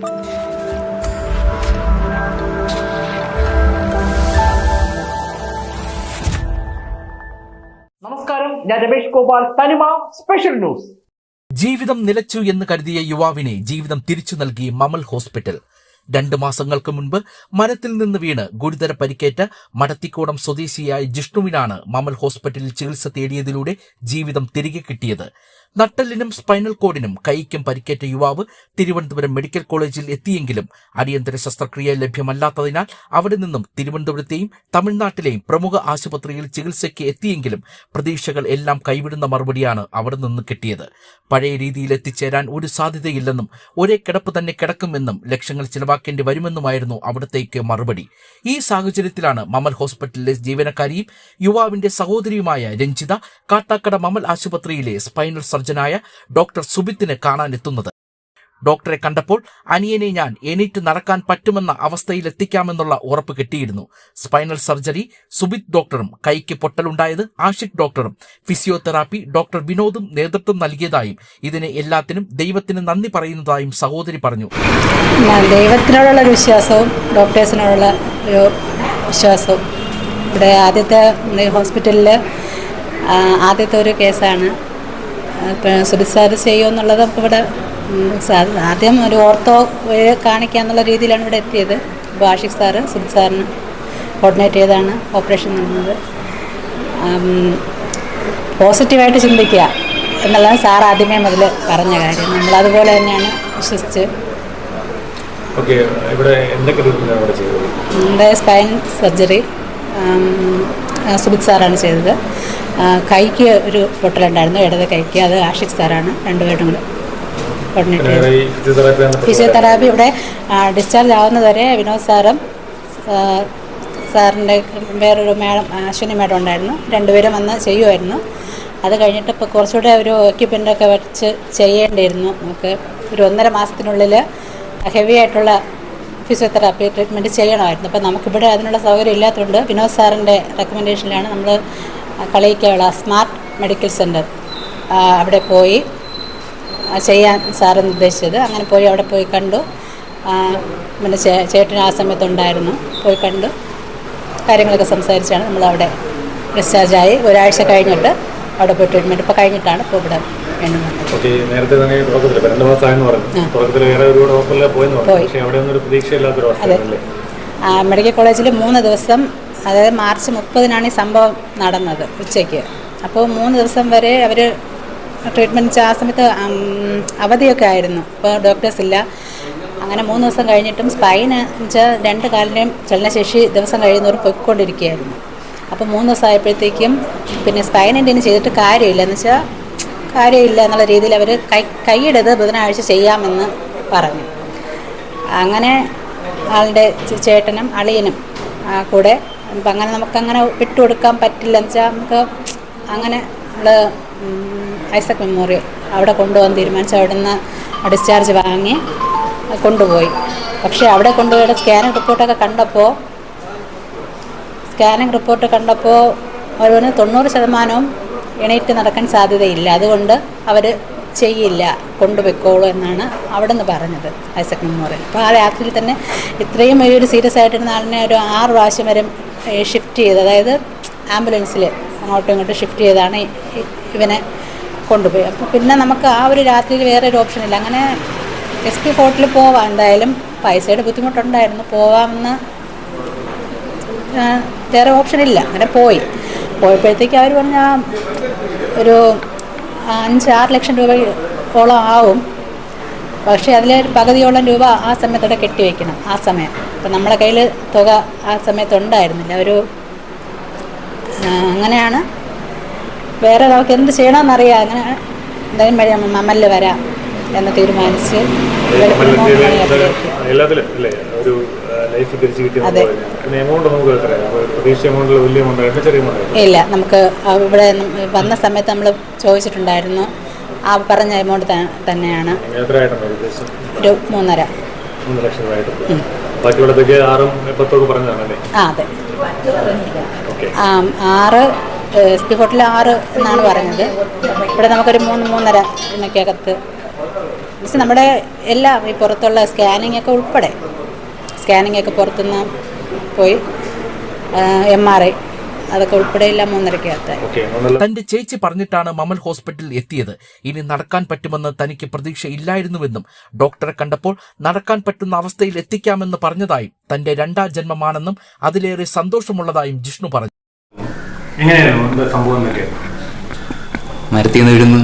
നമസ്കാരം. ഞാൻ ഗോപാൽ. തനിമ സ്പെഷ്യൽ ന്യൂസ്. ജീവിതം നിലച്ചു എന്ന് കരുതിയ യുവാവിനെ ജീവിതം തിരിച്ചു നൽകി മമൽ ഹോസ്പിറ്റൽ. രണ്ട് മാസങ്ങൾക്ക് മുൻപ് മരത്തിൽ നിന്ന് വീണ് ഗുരുതര പരിക്കേറ്റ മടത്തിക്കോടം സ്വദേശിയായ ജിഷ്ണുവിനാണ് മമൽ ഹോസ്പിറ്റലിൽ ചികിത്സ തേടിയതിലൂടെ ജീവിതം തിരികെ കിട്ടിയത്. നട്ടലിനും സ്പൈനൽ കോഡിനും കൈക്കും പരിക്കേറ്റ യുവാവ് തിരുവനന്തപുരം മെഡിക്കൽ കോളേജിൽ എത്തിയെങ്കിലും അടിയന്തര ശസ്ത്രക്രിയ ലഭ്യമല്ലാത്തതിനാൽ അവിടെ നിന്നും തിരുവനന്തപുരത്തെയും തമിഴ്നാട്ടിലെയും പ്രമുഖ ആശുപത്രിയിൽ ചികിത്സയ്ക്ക് എത്തിയെങ്കിലും പ്രതീക്ഷകൾ എല്ലാം കൈവിടുന്ന മറുപടിയാണ് അവിടെ നിന്ന് കിട്ടിയത്. പഴയ രീതിയിൽ എത്തിച്ചേരാൻ ഒരു സാധ്യതയില്ലെന്നും ഒരേ കിടപ്പ് തന്നെ കിടക്കുമെന്നും ലക്ഷങ്ങൾ ചിലവാക്കേണ്ടി വരുമെന്നുമായിരുന്നു അവിടത്തേക്ക് മറുപടി. ഈ സാഹചര്യത്തിലാണ് മമൽ ഹോസ്പിറ്റലിലെ ജീവനക്കാരിയും യുവാവിന്റെ സഹോദരിയുമായ രഞ്ജിത കാട്ടാക്കട മമൽ ആശുപത്രിയിലെ സ്പൈനൽ സർജനായ ഡോക്ടർ സുബിത്തിനെ കാണാനെത്തുന്നത്. ഡോക്ടറെ കണ്ടപ്പോൾ അനിയനെ ഞാൻ എണീറ്റ് നടക്കാൻ പറ്റുമെന്ന അവസ്ഥയിലെത്തിക്കാമെന്നുള്ള ഉറപ്പ് കിട്ടിയിരുന്നു. സ്പൈനൽ സർജറി സുബിത് ഡോക്ടറും കൈക്ക് പൊട്ടലുണ്ടായത് ആഷിഖ് ഡോക്ടറും ഫിസിയോതെറാപ്പി ഡോക്ടർ വിനോദും നേതൃത്വം നൽകിയതായും ഇതിന് എല്ലാത്തിനും ദൈവത്തിന് നന്ദി പറയുന്നതായും സഹോദരി പറഞ്ഞു. ദൈവത്തിനോടുള്ള വിശ്വാസവും ഡോക്ടേഴ്സിനോടുള്ള വിശ്വാസവും. ഇവിടെ ആദ്യത്തെ ഹോസ്പിറ്റലിൽ ആദ്യത്തെ ഒരു കേസാണ് എന്നുള്ളത് ചെയ്യുമെന്നുള്ളത് ഇവിടെ ആദ്യം ഒരു ഓർത്തോ കാണിക്കുക എന്നുള്ള രീതിയിലാണ് ഇവിടെ എത്തിയത്. അപ്പോൾ ആഷിഖ് സാറ് സുബിത് സാറിന് കോർഡിനേറ്റ് ചെയ്താണ് ഓപ്പറേഷൻ നടന്നത്. പോസിറ്റീവായിട്ട് ചിന്തിക്കുക എന്നുള്ളതാണ് സാർ ആദ്യമേ മുതൽ പറഞ്ഞ കാര്യം. നമ്മൾ അതുപോലെ തന്നെയാണ് വിശ്വസിച്ച്. ഇവിടെ സ്പൈൻ സർജറി സുബിത് സാറാണ് ചെയ്തത്. കൈക്ക് ഒരു പൊട്ടലുണ്ടായിരുന്നു ഇടത് കൈക്ക്. അത് ആഷിഖ് സാറാണ് രണ്ടുപേരും കൂടെ കോർഡിനേറ്റ് ഫിസിയോതെറാപ്പി ഇവിടെ ഡിസ്ചാർജ് ആവുന്നതുവരെ വിനോദ് സാറും സാറിന്റെ വേറൊരു മേഡം അശ്വിനി മേഡം ഉണ്ടായിരുന്നു. രണ്ടുപേരും വന്ന് ചെയ്യുമായിരുന്നു. അത് കഴിഞ്ഞിട്ട് ഇപ്പോൾ കുറച്ചുകൂടെ ഒരു എക്യുപ്മെന്റൊക്കെ വെച്ച് ചെയ്യേണ്ടിയിരുന്നു. നമുക്ക് ഒരു ഒന്നര മാസത്തിനുള്ളിൽ ഹെവി ആയിട്ടുള്ള ഫിസിയോതെറാപ്പി ട്രീറ്റ്മെന്റ് ചെയ്യണമായിരുന്നു. അപ്പോൾ നമുക്കിവിടെ അതിനുള്ള സൗകര്യം ഇല്ലാത്തതുകൊണ്ട് വിനോദ് സാറിന്റെ റെക്കമെൻഡേഷനിലാണ് നമ്മൾ കളിയിക്കാനുള്ള സ്മാർട്ട് മെഡിക്കൽ സെന്റർ അവിടെ പോയി ചെയ്യാൻ സാറ് നിർദ്ദേശിച്ചത്. അങ്ങനെ പോയി അവിടെ പോയി കണ്ടു. പിന്നെ ചേ- ചേട്ടൻ ആ സമയത്തുണ്ടായിരുന്നു. പോയി കണ്ടു. കാര്യങ്ങളൊക്കെ സംസാരിച്ചാണ് നമ്മളവിടെ ഡിസ്ചാർജായി ഒരാഴ്ച കഴിഞ്ഞിട്ട് അവിടെ പോയി ട്രീറ്റ്മെന്റ് ഇപ്പോൾ കഴിഞ്ഞിട്ടാണ് ഇപ്പോൾ ഇവിടെ നേരത്തെ തന്നെ തുടക്കത്തിൽ രണ്ട് മാസമായെന്ന് പറഞ്ഞു. ആ. തുടക്കത്തിൽ വേറെ ഒരു ഹോസ്പിറ്റലിൽ പോയെന്ന് പറഞ്ഞു. പോയി. പക്ഷേ അവിടെ ഒന്നും ഒരു പ്രതീക്ഷയില്ലാത്തൊരു മെഡിക്കൽ കോളേജിൽ മൂന്ന് ദിവസം അതായത് മാർച്ച് മുപ്പതിനാണ് ഈ സംഭവം നടന്നത് ഉച്ചയ്ക്ക്. അപ്പോൾ മൂന്ന് ദിവസം വരെ അവർ ട്രീറ്റ്മെന്റ് ആ സമയത്ത് അവധിയൊക്കെ ആയിരുന്നു. ഇപ്പോൾ ഡോക്ടേഴ്സ് ഇല്ല. അങ്ങനെ മൂന്ന് ദിവസം കഴിഞ്ഞിട്ടും സ്പൈന് വെച്ചാൽ രണ്ട് കാലിന്റെയും ചലനശേഷി ദിവസം കഴിയുന്നവർ പൊയ്ക്കൊണ്ടിരിക്കുകയായിരുന്നു. അപ്പോൾ മൂന്ന് ദിവസം ആയപ്പോഴത്തേക്കും പിന്നെ സ്പൈനിന്റെ ഇനി ചെയ്തിട്ട് കാര്യമില്ല. എന്ന് വെച്ചാൽ കാര്യമില്ല എന്നുള്ള രീതിയിൽ അവർ കൈ കൈയിടത് ബുധനാഴ്ച ചെയ്യാമെന്ന് പറഞ്ഞു. അങ്ങനെ ആളുടെ ചേട്ടനും അളിയനും കൂടെ അപ്പം അങ്ങനെ നമുക്കങ്ങനെ വിട്ടുകൊടുക്കാൻ പറ്റില്ല. എന്ന് വെച്ചാൽ നമുക്ക് അങ്ങനെ നമ്മൾ ഐസക് മെമ്മോറിയൽ അവിടെ കൊണ്ടുപോകാൻ തീരുമാനിച്ചു അവിടെ നിന്ന് ഡിസ്ചാർജ് വാങ്ങി കൊണ്ടുപോയി. പക്ഷേ അവിടെ കൊണ്ടുപോയിട്ട് സ്കാനിങ് റിപ്പോർട്ടൊക്കെ കണ്ടപ്പോൾ സ്കാനിങ് റിപ്പോർട്ട് കണ്ടപ്പോൾ അവർ തൊണ്ണൂറ് ശതമാനവും എണീറ്റ് നടക്കാൻ സാധ്യതയില്ല. അതുകൊണ്ട് അവർ ചെയ്യില്ല കൊണ്ടുപോയിക്കോളൂ എന്നാണ് അവിടെ നിന്ന് പറഞ്ഞത് ഐസക് മെമ്മോറിയൽ അപ്പോൾ ആ രാത്രിയിൽ തന്നെ ഇത്രയും വലിയൊരു സീരിയസ് ആയിട്ടിരുന്ന ആളിനെ ഒരു ആറ് പ്രാവശ്യം വരെ ഷിഫ്റ്റ് ചെയ്ത് അതായത് ആംബുലൻസിൽ അങ്ങോട്ടും ഇങ്ങോട്ടും ഷിഫ്റ്റ് ചെയ്താണ് ഇവനെ കൊണ്ടുപോയി. അപ്പോൾ പിന്നെ നമുക്ക് ആ ഒരു രാത്രിയിൽ വേറെ ഒരു ഓപ്ഷൻ ഇല്ല. അങ്ങനെ എസ് പി ഫോർട്ടിൽ പോവാം എന്തായാലും. പൈസയുടെ ബുദ്ധിമുട്ടുണ്ടായിരുന്നു. പോവാമെന്ന് വേറെ ഓപ്ഷൻ ഇല്ല. അങ്ങനെ പോയി. പോയപ്പോഴത്തേക്ക് അവർ പറഞ്ഞ ഒരു അഞ്ച് ആറ് ലക്ഷം രൂപയോളം ആവും. പക്ഷേ അതിലെ ഒരു പകുതിയോളം രൂപ ആ സമയത്തോടെ കെട്ടിവെക്കണം ആ സമയം. അപ്പം നമ്മളെ കയ്യിൽ തുക ആ സമയത്ത് ഉണ്ടായിരുന്നില്ല ഒരു അങ്ങനെയാണ്. വേറെ നമുക്ക് എന്ത് ചെയ്യണമെന്നറിയാം. അങ്ങനെ എന്തായാലും വഴി നമ്മൾ മമ്മലിൽ വരാം എന്ന് തീരുമാനിച്ച് അതെ. ഇല്ല നമുക്ക് ഇവിടെ വന്ന സമയത്ത് നമ്മൾ ചോദിച്ചിട്ടുണ്ടായിരുന്നു. ആ പറഞ്ഞ എമൗണ്ട് തന്നെയാണ്. ഒരു മൂന്നര. മൂന്ന് ലക്ഷം രൂപയായിട്ട് ബാക്കിയുള്ളതൊക്കെ ആറും പത്തൊക്കെ പറഞ്ഞതാണല്ലേ ആ അതെ. ആറ് എസ് പി ഫോർട്ടിൽ ആറ് എന്നാണ് പറഞ്ഞത്. ഇവിടെ നമുക്കൊരു മൂന്ന് മൂന്നര എന്നൊക്കെയകത്ത്. പക്ഷെ നമ്മുടെ എല്ലാം ഈ പുറത്തുള്ള സ്കാനിങ് ഒക്കെ ഉൾപ്പെടെ. സ്കാനിങ് ഒക്കെ പുറത്തുനിന്ന് പോയി എം ആർ ഐ അതൊക്കെ ഉൾപ്പെടെ എല്ലാം മൂന്നരക്കകത്തായി തന്റെ ചേച്ചി പറഞ്ഞിട്ടാണ് മമൽ ഹോസ്പിറ്റലിൽ എത്തിയത്. ഇനി നടക്കാൻ പറ്റുമെന്ന് തനിക്ക് പ്രതീക്ഷ ഇല്ലായിരുന്നുവെന്നും ഡോക്ടറെ കണ്ടപ്പോൾ നടക്കാൻ പറ്റുന്ന അവസ്ഥയിൽ എത്തിക്കാമെന്ന് പറഞ്ഞതായും തന്റെ രണ്ടാം ജന്മമാണെന്നും അതിലേറെ സന്തോഷമുള്ളതായും ജിഷ്ണു പറഞ്ഞു. മരത്തിന്ന് മരത്തിൽ നിന്ന് വീഴുന്നു.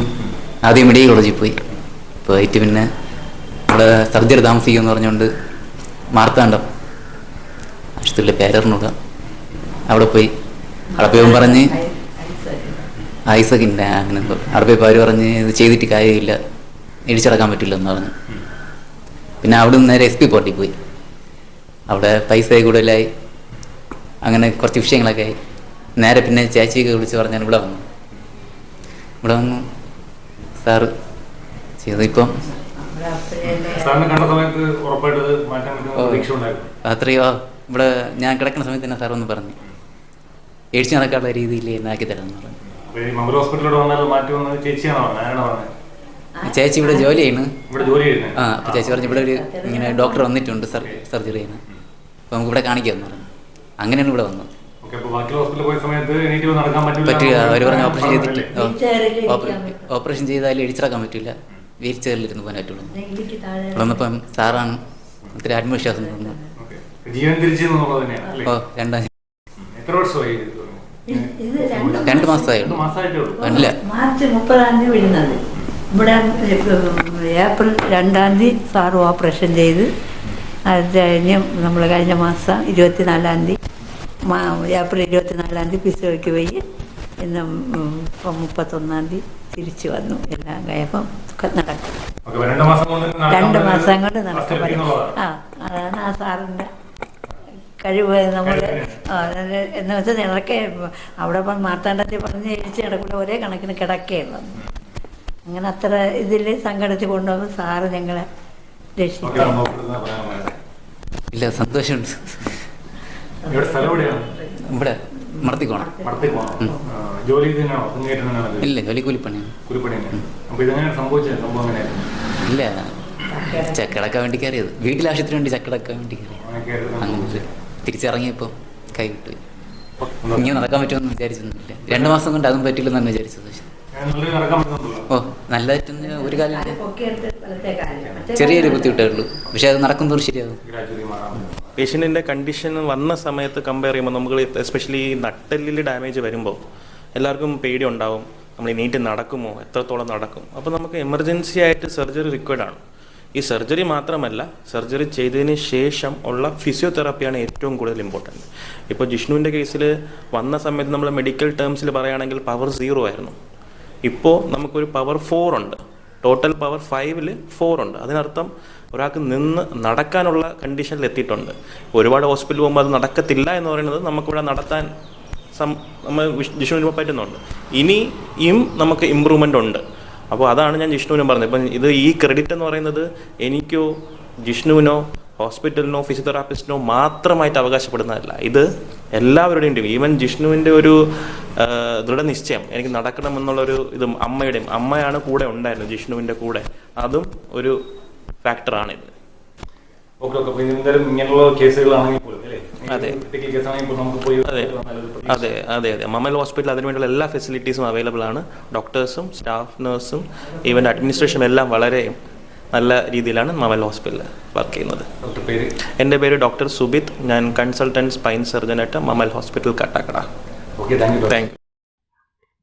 ആദ്യം മെഡിക്കൽ കോളേജിൽ പോയി. പോയിട്ട് പിന്നെ അവിടെ സർജറി താമസിക്കുമെന്ന് പറഞ്ഞുകൊണ്ട് മാർത്താണ്ടം ആശുപത്രിയിലെ പേരറിനൂട അവിടെ പോയി. അവിടെ പോയി പറഞ്ഞ് ഐസക്കിന്റെ അങ്ങനെ അവിടെ പോയി അവർ പറഞ്ഞ് ഇത് ചെയ്തിട്ട് കാര്യമില്ല. ഇടിച്ചടക്കാൻ പറ്റില്ല എന്ന് പറഞ്ഞു. പിന്നെ അവിടെ നിന്ന് നേരെ എസ് പി പോർട്ടിൽ പോയി. അവിടെ പൈസ കൂടുതലായി അങ്ങനെ കുറച്ച് വിഷയങ്ങളൊക്കെ ആയി. നേരെ പിന്നെ ചേച്ചിയൊക്കെ വിളിച്ച് പറഞ്ഞാൽ ഇവിടെ വന്നു. ഇവിടെ വന്നു. സാറ് ചെയ്തിപ്പം സാറിനെ കണ്ട സമയത്ത് ഉറപ്പായിട്ട് ഇത് മാറ്റാൻ പ്രതീക്ഷ ഉണ്ടായിരുന്നു അത്രയോ. ഇവിടെ ഞാൻ കിടക്കുന്ന സമയത്ത് തന്നെ സാർ ഒന്ന് പറഞ്ഞു. എഴിച്ച് നടക്കാനുള്ള രീതിയിൽ എന്നാക്കി തരാമെന്ന് പറഞ്ഞു. അപ്പൊ ചേച്ചി ഇവിടെ ജോലി ചെയ്യുന്നു. ആ അപ്പൊ ചേച്ചി പറഞ്ഞു ഇവിടെ ഒരു ഇങ്ങനെ ഡോക്ടർ വന്നിട്ടുണ്ട് സർ സർജറി ചെയ്യുന്നത് അപ്പോൾ നമുക്ക് ഇവിടെ കാണിക്കാമെന്ന് പറഞ്ഞു. അങ്ങനെയാണ് ഇവിടെ വന്നത്. ഓക്കെ അപ്പൊ ബാക്കി ഹോസ്പിറ്റലിൽ പോയ സമയത്ത് എണീറ്റ് വന്ന് നടക്കാൻ പറ്റില്ല പറ്റില്ല അവർ പറഞ്ഞ ഓപ്പറേഷൻ ചെയ്തിട്ട്. ഓപ്പറേഷൻ ചെയ്താൽ ഇടിച്ചിറക്കാൻ പറ്റില്ല. വീൽ ചെയറിലിരുന്ന് പോകാൻ പറ്റുള്ളൂ. ഇവിടെ വന്നപ്പം സാറാണ് ഒത്തിരി ആത്മവിശ്വാസം തോന്നുന്നു ഓ രണ്ടാം എത്ര വർഷമായി രണ്ട് മാസമായി? മാർച്ച് മുപ്പതാം തീയതി വിടുന്നത്. ഇവിടെ ഏപ്രിൽ രണ്ടാം തീയതി സാറ് ഓപ്പറേഷൻ ചെയ്ത് അത് കഴിഞ്ഞ് നമ്മൾ കഴിഞ്ഞ മാസം ഇരുപത്തിനാലാം തീയതി മാ- ഏപ്രിൽ ഇരുപത്തിനാലാം തീയതി പിസോയ്ക്ക് പോയി. ഇന്ന് ഇപ്പം മുപ്പത്തൊന്നാം തീയതി തിരിച്ചു വന്നു. എല്ലാം കഴിയപ്പം നടക്കും. രണ്ട് മാസം കൊണ്ട് നടക്കും. ആ അതാണ് ആ സാറിന്റെ കഴിവ് നമ്മൾ എന്ന് വെച്ചാൽ ഇടയ്ക്ക് അവിടെ ഇപ്പം മാർത്താണ്ഡത്തിൽ പറഞ്ഞ് ഇടിച്ച് കിടക്കുമ്പോൾ ഒരേ കണക്കിന് കിടക്കുകയുള്ളു അങ്ങനെ അത്ര ഇതിൽ സംഘടിച്ച് കൊണ്ടുവന്ന് സാറ് ഞങ്ങളെ. ഇല്ല സന്തോഷമുണ്ട്. ഇവിടെ മടത്തിക്കോണം. ജോലി? ഇല്ല ജോലി കൂലിപ്പണിയാണ്. കൂലിപ്പണി ഇല്ല ചക്കടക്കാൻ വേണ്ടി കയറിയത്. വീട്ടിൽ ആശുപത്രി വേണ്ടി ചക്കടക്കാൻ വേണ്ടി കയറിയത് അങ്ങനെ. തിരിച്ചിറങ്ങിയപ്പോൾ കൈ വിട്ടു? ഇനി നടക്കാൻ പറ്റുമെന്ന് വിചാരിച്ചൊന്നുമില്ല. രണ്ട് മാസം കൊണ്ട് അതും പറ്റില്ലെന്നാണ് വിചാരിച്ചത് പക്ഷെ. ഓ നല്ലതായിട്ടൊന്ന് ഒരു കാലം ചെറിയൊരു ബുദ്ധിമുട്ടേ ഉള്ളൂ. പക്ഷെ അത് നടക്കുമ്പോൾ ശരിയാകും പേഷ്യന്റിന്റെ കണ്ടീഷൻ വന്ന സമയത്ത് കമ്പയർ ചെയ്യുമ്പോൾ നമുക്ക് എസ്പെഷ്യലി നട്ടലിൽ ഡാമേജ് വരുമ്പോൾ എല്ലാവർക്കും പേടി ഉണ്ടാവും. നമ്മൾ നീറ്റ് നടക്കുമോ? എത്രത്തോളം നടക്കും? അപ്പോൾ നമുക്ക് എമർജൻസി ആയിട്ട് സർജറി റിക്വയർഡ് ആണ്. ഈ സർജറി മാത്രമല്ല സർജറി ചെയ്തതിന് ശേഷം ഉള്ള ഫിസിയോതെറാപ്പിയാണ് ഏറ്റവും കൂടുതൽ ഇമ്പോർട്ടന്റ് ഇപ്പോൾ ജിഷ്ണുവിന്റെ കേസിൽ വന്ന സമയത്ത് നമ്മൾ മെഡിക്കൽ ടേംസിൽ പറയുകയാണെങ്കിൽ പവർ സീറോ ആയിരുന്നു. ഇപ്പോൾ നമുക്കൊരു പവർ ഫോർ ഉണ്ട്. ടോട്ടൽ പവർ ഫൈവിൽ ഫോർ ഉണ്ട്. അതിനർത്ഥം ഒരാൾക്ക് നിന്ന് നടക്കാനുള്ള കണ്ടീഷനിൽ എത്തിയിട്ടുണ്ട്. ഒരുപാട് ഹോസ്പിറ്റലിൽ പോകുമ്പോൾ അത് നടക്കത്തില്ല എന്ന് പറയുന്നത് നമുക്കിവിടെ നടത്താൻ സം നമ്മൾ വിഷ്ണു പറ്റുന്നുണ്ട് ഇനിയും നമുക്ക് ഇമ്പ്രൂവ്മെന്റ് ഉണ്ട്. അപ്പോൾ അതാണ് ഞാൻ ജിഷ്ണുവിനും പറഞ്ഞത്. ഇപ്പം ഇത് ഈ ക്രെഡിറ്റ് എന്ന് പറയുന്നത് എനിക്കോ ജിഷ്ണുവിനോ ഹോസ്പിറ്റലിനോ ഫിസിയോതെറാപ്പിസ്റ്റിനോ മാത്രമായിട്ട് അവകാശപ്പെടുന്നതല്ല. ഇത് എല്ലാവരുടെയും ടീം ഈവൻ ജിഷ്ണുവിന്റെ ഒരു ദൃഢനിശ്ചയം എനിക്ക് നടക്കണമെന്നുള്ളൊരു ഇതും അമ്മയുടെയും അമ്മയാണ് കൂടെ ഉണ്ടായിരുന്നത് ജിഷ്ണുവിന്റെ കൂടെ. അതും ഒരു ഫാക്ടറാണിത് ഓക്കെ ഓക്കെ. ഇങ്ങനെയുള്ള കേസുകളാണെങ്കിൽ പോലും അതെ. അതെ. അതെ അതെ മമൽ ഹോസ്പിറ്റൽ അതിനുവേണ്ടിയുള്ള എല്ലാ ഫെസിലിറ്റീസും അവൈലബിൾ ആണ്. ഡോക്ടേഴ്സും സ്റ്റാഫ് നഴ്സും ഈവൻ അഡ്മിനിസ്ട്രേഷനും എല്ലാം വളരെ നല്ല രീതിയിലാണ് മമൽ ഹോസ്പിറ്റലിൽ വർക്ക് ചെയ്യുന്നത്. എന്റെ പേര് ഡോക്ടർ സുബിത്. ഞാൻ consultant spine സർജനായിട്ട് Mamal hospital Kattakada. Thank you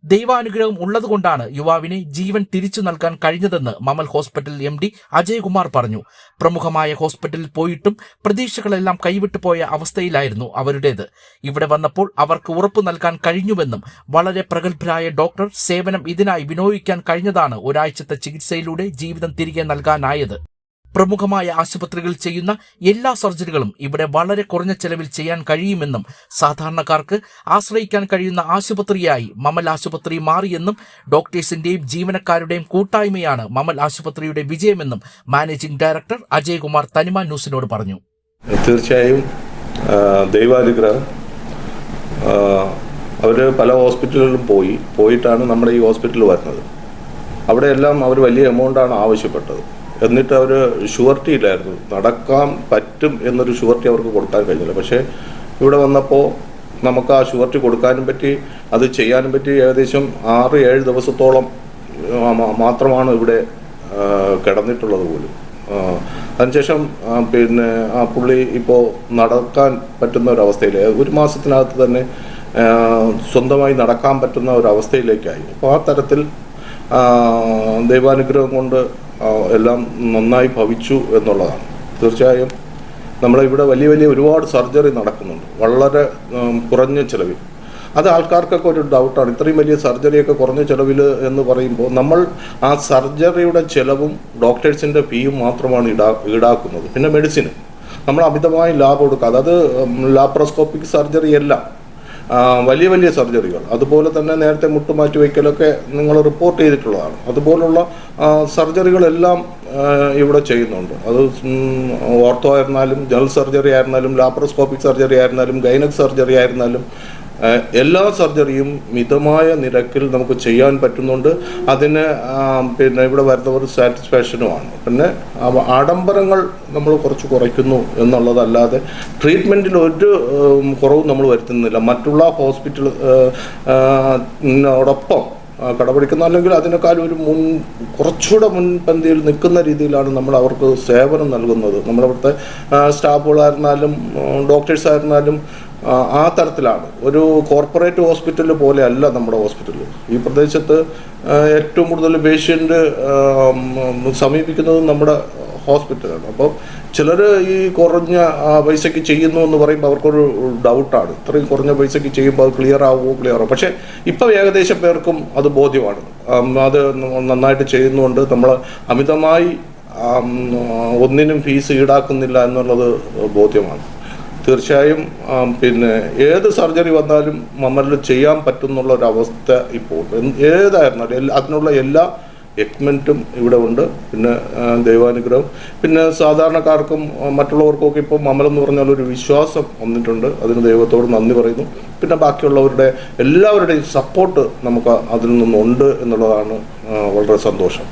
ദൈവാനുഗ്രഹം ഉള്ളതുകൊണ്ടാണ് യുവാവിനെ ജീവൻ തിരിച്ചു നൽകാൻ കഴിഞ്ഞതെന്ന് Mamal hospital M D Ajaykumar പറഞ്ഞു. പ്രമുഖമായ ഹോസ്പിറ്റലിൽ പോയിട്ടും പ്രതീക്ഷകളെല്ലാം കൈവിട്ടു പോയ അവസ്ഥയിലായിരുന്നു അവരുടേത്. ഇവിടെ വന്നപ്പോൾ അവർക്ക് ഉറപ്പു നൽകാൻ കഴിഞ്ഞുവെന്നും വളരെ പ്രഗത്ഭരായ ഡോക്ടർ സേവനം ഇതിനായി വിനിയോഗിക്കാൻ കഴിഞ്ഞതാണ് ഒരാഴ്ചത്തെ ചികിത്സയിലൂടെ ജീവിതം തിരികെ നൽകാനായത്. പ്രമുഖമായ ആശുപത്രികളിൽ ചെയ്യുന്ന എല്ലാ സർജറികളും ഇവിടെ വളരെ കുറഞ്ഞ ചെലവിൽ ചെയ്യാൻ കഴിയുമെന്നും സാധാരണക്കാർക്ക് ആശ്രയിക്കാൻ കഴിയുന്ന ആശുപത്രിയായി മമൽ ആശുപത്രി മാറിയെന്നും ഡോക്ടേഴ്സിന്റെയും ജീവനക്കാരുടെയും കൂട്ടായ്മയാണ് മമൽ ആശുപത്രിയുടെ വിജയമെന്നും മാനേജിംഗ് ഡയറക്ടർ അജയ്കുമാർ തനിമ ന്യൂസിനോട് പറഞ്ഞു. തീർച്ചയായും ദൈവാനുഗ്രഹം. അവർ പല ഹോസ്പിറ്റലുകളിലും പോയി പോയിട്ടാണ് നമ്മുടെ ഈ ഹോസ്പിറ്റലിൽ വരുന്നത്. അവിടെയെല്ലാം അവർ വലിയ എമൗണ്ടാണ് ആവശ്യപ്പെട്ടത്. എന്നിട്ട് അവർ ഷുവർട്ടി ഇല്ലായിരുന്നു. നടക്കാൻ പറ്റും എന്നൊരു ഷുവർട്ടി അവർക്ക് കൊടുക്കാൻ കഴിഞ്ഞില്ല. പക്ഷേ ഇവിടെ വന്നപ്പോൾ നമുക്ക് ആ ഷുവർട്ടി കൊടുക്കാനും പറ്റി അത് ചെയ്യാനും പറ്റി ഏകദേശം ആറ് ഏഴ് ദിവസത്തോളം മാത്രമാണ് ഇവിടെ കിടന്നിട്ടുള്ളത് പോലും. അതിനുശേഷം പിന്നെ ആ പുള്ളി ഇപ്പോൾ നടക്കാൻ പറ്റുന്ന ഒരവസ്ഥയിൽ ഒരു മാസത്തിനകത്ത് തന്നെ സ്വന്തമായി നടക്കാൻ പറ്റുന്ന ഒരവസ്ഥയിലേക്കായി. അപ്പോൾ ആ തരത്തിൽ ദൈവാനുഗ്രഹം കൊണ്ട് എല്ലാം നന്നായി ഭവിച്ചു എന്നുള്ളതാണ്. തീർച്ചയായും നമ്മളിവിടെ വലിയ വലിയ ഒരുപാട് സർജറി നടക്കുന്നുണ്ട്. വളരെ കുറഞ്ഞ ചിലവിൽ. അത് ആൾക്കാർക്കൊക്കെ ഒരു ഡൗട്ടാണ്. ഇത്രയും വലിയ സർജറിയൊക്കെ കുറഞ്ഞ ചിലവിൽ എന്ന് പറയുമ്പോൾ നമ്മൾ ആ സർജറിയുടെ ചിലവും ഡോക്ടേഴ്സിന്റെ ഫീയും മാത്രമാണ് ഈടാ ഈടാക്കുന്നത്. പിന്നെ മെഡിസിന്. നമ്മൾ അമിതമായി ലാഭം കൊടുക്കുക അതായത് ലാപ്രോസ്കോപ്പിക് സർജറി എല്ലാം വലിയ വലിയ സർജറികൾ. അതുപോലെ തന്നെ നേരത്തെ മുട്ടുമാറ്റി വയ്ക്കലൊക്കെ നിങ്ങൾ റിപ്പോർട്ട് ചെയ്തിട്ടുള്ളതാണ്. അതുപോലുള്ള സർജറികളെല്ലാം ഇവിടെ ചെയ്യുന്നുണ്ട്. അത് ഓർത്തോ ആയിരുന്നാലും ജനറൽ സർജറി ആയിരുന്നാലും ലാപ്രോസ്കോപ്പിക് സർജറി ആയിരുന്നാലും ഗൈനക് സർജറി ആയിരുന്നാലും എല്ലാ സർജറിയും മിതമായ നിരക്കിൽ നമുക്ക് ചെയ്യാൻ പറ്റുന്നുണ്ട്. അതിന് പിന്നെ ഇവിടെ വരുന്നവർ സാറ്റിസ്ഫാക്ഷനുമാണ്. പിന്നെ ആഡംബരങ്ങൾ നമ്മൾ കുറച്ച് കുറയ്ക്കുന്നു എന്നുള്ളതല്ലാതെ ട്രീറ്റ്മെന്റിൽ ഒരു കുറവും നമ്മൾ വരുത്തുന്നില്ല. മറ്റുള്ള ഹോസ്പിറ്റൽ ോടൊപ്പം കടപിടിക്കുന്ന അല്ലെങ്കിൽ അതിനേക്കാൾ ഒരു മുൻ കുറച്ചുകൂടെ മുൻപന്തിയിൽ നിൽക്കുന്ന രീതിയിലാണ് നമ്മൾ അവർക്ക് സേവനം നൽകുന്നത്. നമ്മളവിടുത്തെ സ്റ്റാഫുകളായിരുന്നാലും ഡോക്ടേഴ്സ് ആയിരുന്നാലും ആ, തരത്തിലാണ്. ഒരു കോർപ്പറേറ്റ് ഹോസ്പിറ്റൽ പോലെ അല്ല നമ്മുടെ ഹോസ്പിറ്റൽ ഈ പ്രദേശത്ത് ഏറ്റവും കൂടുതൽ പേഷ്യന്റ് സമീപിക്കുന്നത് നമ്മുടെ ഹോസ്പിറ്റലാണ് അപ്പോൾ ചിലർ ഈ കുറഞ്ഞ പൈസയ്ക്ക് ചെയ്യുന്നു എന്ന് പറയുമ്പോൾ അവർക്കൊരു ഡൗട്ടാണ് ഇത്രയും കുറഞ്ഞ പൈസയ്ക്ക് ചെയ്യുമ്പോൾ അത് ക്ലിയർ ആവുമോ ക്ലിയർ ആവും പക്ഷേ ഇപ്പോൾ ഏകദേശം പേർക്കും അത് ബോധ്യമാണ്. അത് നന്നായിട്ട് ചെയ്യുന്നുണ്ട്. നമ്മൾ അമിതമായി ഒന്നിനും ഫീസ് ഈടാക്കുന്നില്ല എന്നുള്ളത് ബോധ്യമാണ്. തീർച്ചയായും പിന്നെ ഏത് സർജറി വന്നാലും മമ്മലിൽ ചെയ്യാൻ പറ്റുന്നുള്ള ഒരു അവസ്ഥ ഇപ്പോൾ ഏതായിരുന്നാലും എല്ലാ അതിനുള്ള എല്ലാ എക്യുപ്മെന്റും ഇവിടെ ഉണ്ട്. പിന്നെ ദൈവാനുഗ്രഹം. പിന്നെ സാധാരണക്കാർക്കും മറ്റുള്ളവർക്കൊക്കെ ഇപ്പോൾ മമ്മൽ എന്ന് പറഞ്ഞാൽ ഒരു വിശ്വാസം വന്നിട്ടുണ്ട്. അതിന് ദൈവത്തോട് നന്ദി പറയുന്നു. പിന്നെ ബാക്കിയുള്ളവരുടെ എല്ലാവരുടെയും സപ്പോർട്ട് നമുക്ക് അതിൽ നിന്നുണ്ട് എന്നുള്ളതാണ് വളരെ സന്തോഷം.